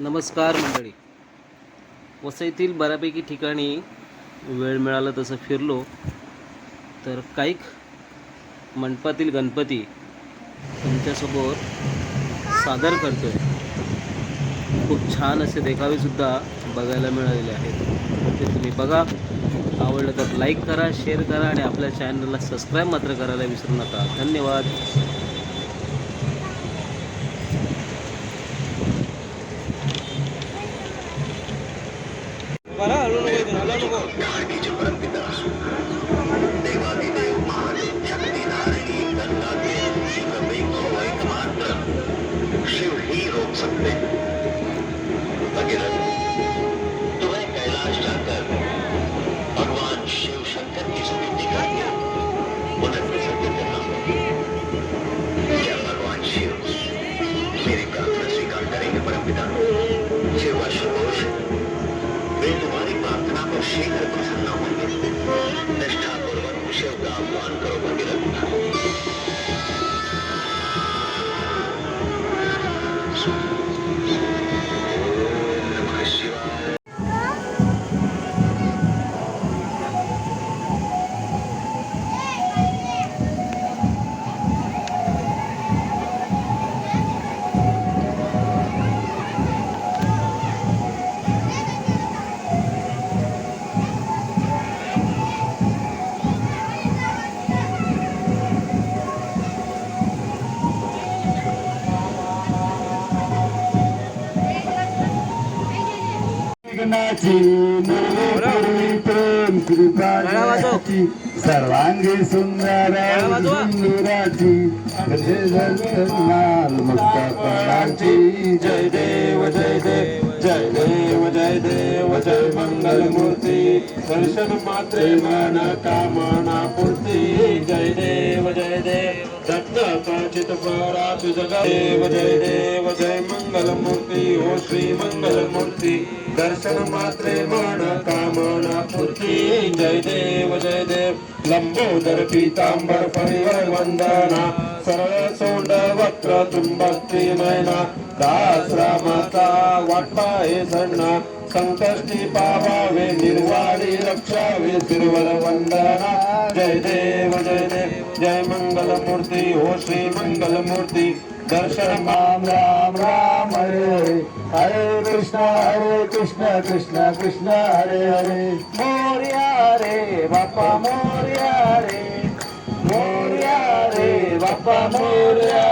नमस्कार मंडळी. वसईतील बऱ्यापैकी ठिकाणी वेळ मिळाला तसं फिरलो तर काही मंडपातील गणपती तुमच्यासमोर सादर करतोय. खूप छान असे देखावेसुद्धा बघायला मिळालेले आहेत. ते तुम्ही बघा. आवडलं तर लाईक करा शेअर करा आणि आपल्या चॅनलला सबस्क्राईब मात्र करायला विसरू नका. धन्यवाद. शिव ही रोक सकते भगीरथ प्रेम कृपाची सर्वांगी सुंदर सुंदराची. मुक्ताची जय देव जय देव जय देव जय देव जय मंगल मूर्ती. दर्शन मात्रे मन कामना पूर्ती. जय देव. काचित परा तुझगा देव जय देव जय मंगल मूर्ती हो श्री मंगल मूर्ती दर्शन मात्रे मन कामना पूर्ती. जय देव जय देव. लंबोदर पीतांबर परिवर वंदना. सरळ तुम भक्ति मैना ದಾಸ್ರ ಮಾತಾ ಒಟ್ಟ ಸಣ್ಣ ಸಂಕಷ್ಟಿ ಪಾವಾವೆ ನಿರ್ವಾಡಿ ರಕ್ಷಾವೆ ತಿರುವರ ವಂದನ ಜಯ ದೇವ ಜಯ ದೇವ ಜಯ ಮಂಗಲ ಮೂರ್ತಿ ಓ ಶ್ರೀ ಮಂಗಲ ಮೂರ್ತಿ दर्शन राम राम राम हरे हरे हरे कृष्णा हरे कृष्णा कृष्णा कृष्णा हरे हरे मोरिया रे बापा मोरिया रे मोरिया रे बापा मोरिया